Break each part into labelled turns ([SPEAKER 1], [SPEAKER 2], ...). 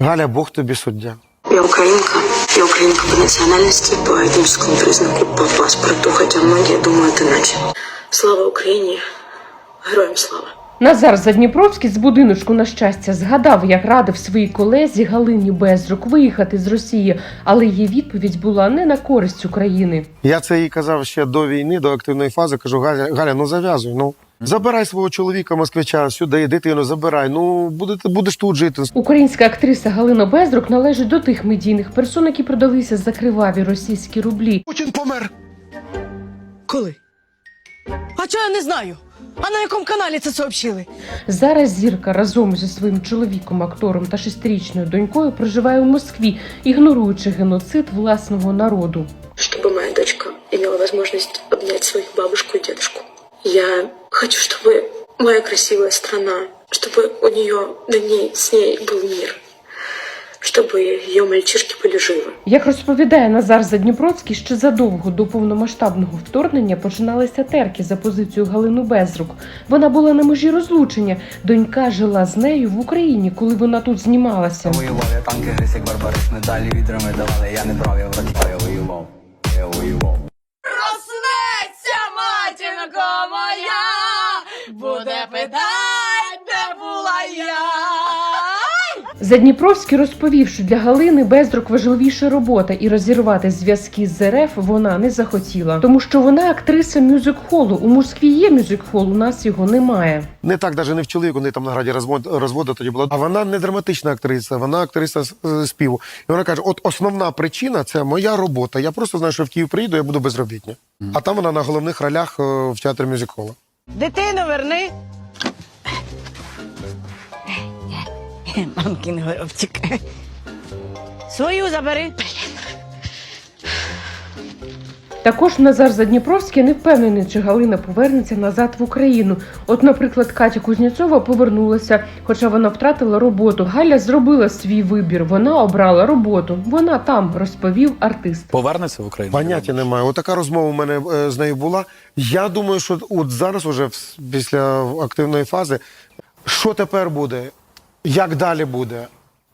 [SPEAKER 1] Галя, Бог тобі суддя.
[SPEAKER 2] Я украинка. Я украинка по национальности, по этническому признаку, по паспорту, хотя многие думают иначе. Слава Украине! Героям слава!
[SPEAKER 3] Назар Задніпровський з будиночку на щастя згадав, як радив своїй колезі Галині Безрук виїхати з Росії, але її відповідь була не на користь України.
[SPEAKER 1] Я це їй казав ще до війни, до активної фази. Кажу, Галя, Галя, ну зав'язуй. Ну забирай свого чоловіка, москвича, сюди, дитину забирай. Ну будете, будеш тут жити.
[SPEAKER 3] Українська актриса Галина Безрук належить до тих медійних персон, які продалися за криваві російські рублі.
[SPEAKER 1] Путін помер.
[SPEAKER 4] Коли? А чого я не знаю? А на якому каналі це сообщили?
[SPEAKER 3] Зараз зірка разом зі своїм чоловіком, актором та шестирічною донькою проживає у Москві, ігноруючи геноцид власного народу.
[SPEAKER 2] Чтобы моя дочка имела возможность обнять своих бабушку и дедушку. Я хочу, чтобы моя красивая страна, чтобы у нее на ней, с ней был мир. Чтобы ее мальчишки были живы.
[SPEAKER 3] Як розповідає Назар Задніпровський, ще задовго до повномасштабного вторгнення починалися терки за позицію Галину Безрук. Вона була на межі розлучення. Донька жила з нею в Україні, коли вона тут знімалася.
[SPEAKER 5] Воював я танки, грисик, барбарис, медалі відрами давали. Я не брав, я в роті, я воював, я воював.
[SPEAKER 4] Буде питать, де була я.
[SPEAKER 3] Задніпровський розповів, що для Галини Безрук важливіша робота, і розірвати зв'язки з РФ вона не захотіла, тому що вона актриса мюзик-холу. У Москві є мюзик-хол, у нас його немає.
[SPEAKER 1] Не так, навіть не в чоловіку, не там на граді розвод, розводу тоді була. А вона не драматична актриса, вона актриса з- співу. І вона каже: от основна причина це моя робота. Я просто знаю, що в Київ приїду, я буду безробітня. А там вона на головних ролях е, в театрі мюзикола.
[SPEAKER 4] Дитину верни. Мамкін горобчик. Свою забери.
[SPEAKER 3] Також Назар Задніпровський не впевнений, чи Галина повернеться назад в Україну. От, наприклад, Катя Кузнєцова повернулася, хоча вона втратила роботу. Галя зробила свій вибір. Вона обрала роботу. Вона там розповів артист.
[SPEAKER 6] Повернеться в Україну?
[SPEAKER 1] Поняття немає. Отака розмова у мене е, з нею була. Я думаю, що от зараз, уже в- після активної фази, що тепер буде, як далі буде.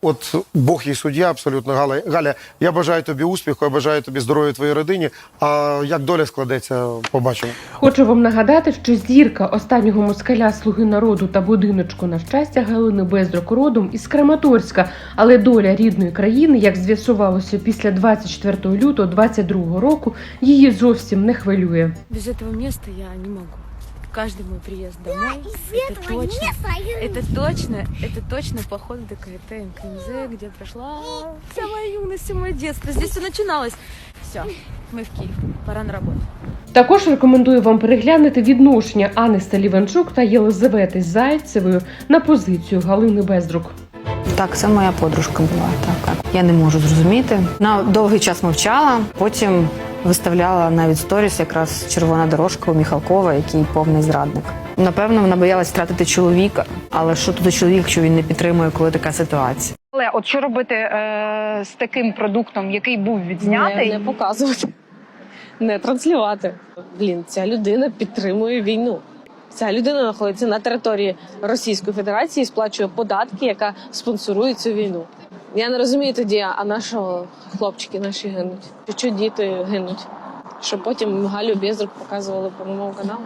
[SPEAKER 1] От Бог і суддя, абсолютно Галя. Галя, я бажаю тобі успіху, я бажаю тобі здоров'я твоїй родині. А як доля складеться, побачимо.
[SPEAKER 3] Хочу вам нагадати, що зірка останнього москаля Слуги народу та будиночку на щастя Галини Безрук родом із Краматорська, але доля рідної країни, як з'ясувалося після 24 лютого 22 року, її зовсім не хвилює.
[SPEAKER 7] Без этого места я не могу Каждый мой приезд домой, это точно, это точно, это точно поход в ДКТ МКМЗ, где прошла вся моя юность и мое детство. Здесь все начиналось. Все, мы в Киев, пора на работу.
[SPEAKER 3] Також рекомендую вам переглянути відношення Анни Саліванчук та Єлизавети Зайцевої на позицію Галини Безрук.
[SPEAKER 8] Так, це моя подружка була. Так я не можу зрозуміти. На довгий час мовчала. Потім виставляла навіть сторіс, якраз червона дорожка у Міхалкова, який повний зрадник. Напевно, вона боялась втратити чоловіка. Але що тут чоловік, якщо він не підтримує, коли така ситуація?
[SPEAKER 9] Але от що робити е, з таким продуктом, який був відзнятий?
[SPEAKER 10] Не, не показувати, не транслювати. Блін, ця людина підтримує війну. Ця людина знаходиться на території Російської Федерації, і сплачує податки, яка спонсорує цю війну. Я не розумію тоді, а на що хлопчики наші гинуть? Що діти гинуть? Щоб потім Галю Безрук показували по новому каналу?